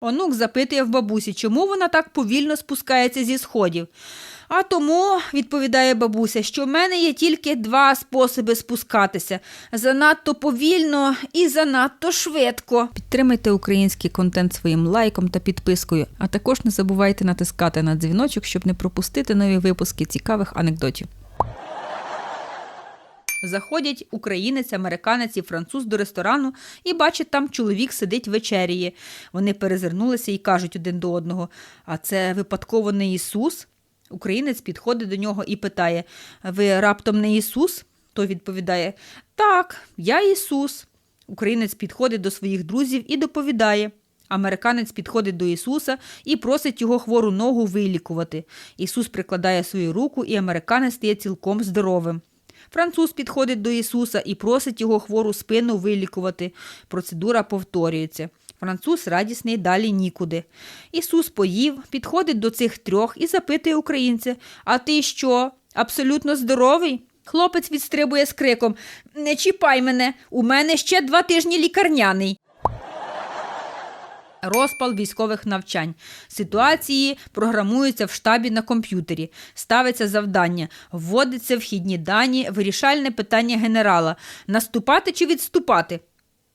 Онук запитує в бабусі, чому вона так повільно спускається зі сходів. А тому, відповідає бабуся, що в мене є тільки два способи спускатися: занадто повільно і занадто швидко. Підтримайте український контент своїм лайком та підпискою, а також не забувайте натискати на дзвіночок, щоб не пропустити нові випуски цікавих анекдотів. Заходять українець, американець і француз до ресторану і бачать, там чоловік сидить вечеріє. Вони перезирнулися і кажуть один до одного: А це випадково не Ісус? Українець підходить до нього і питає: Ви раптом не Ісус? Той відповідає: Так, я Ісус. Українець підходить до своїх друзів і доповідає. Американець підходить до Ісуса і просить його хвору ногу вилікувати. Ісус прикладає свою руку, і американець стає цілком здоровим. Француз підходить до Ісуса і просить його хвору спину вилікувати. Процедура повторюється. Француз радісний далі нікуди. Ісус поїв, підходить до цих трьох і запитує українця: А ти що? Абсолютно здоровий? Хлопець відстрибує з криком: Не чіпай мене, у мене ще два тижні лікарняний. Розпал військових навчань. Ситуації програмуються в штабі на комп'ютері. Ставиться завдання, вводиться вхідні дані, вирішальне питання генерала: наступати чи відступати.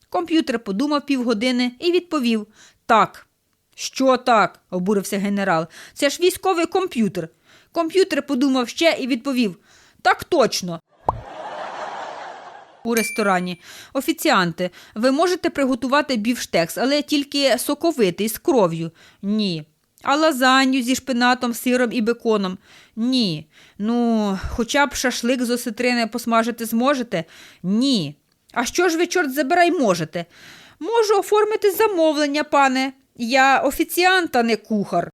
Комп'ютер подумав півгодини і відповів: Так. Що так? обурився генерал. Це ж військовий комп'ютер. Комп'ютер подумав ще і відповів: Так точно. У ресторані. Офіціанти, ви можете приготувати бівштекс, але тільки соковитий з кров'ю. Ні. А лазанью зі шпинатом, сиром і беконом? Ні. Ну, хоча б шашлик з осетрини посмажити зможете? Ні. А що ж ви, чорт забирай, можете? Можу оформити замовлення, пане. Я офіціант, а не кухар.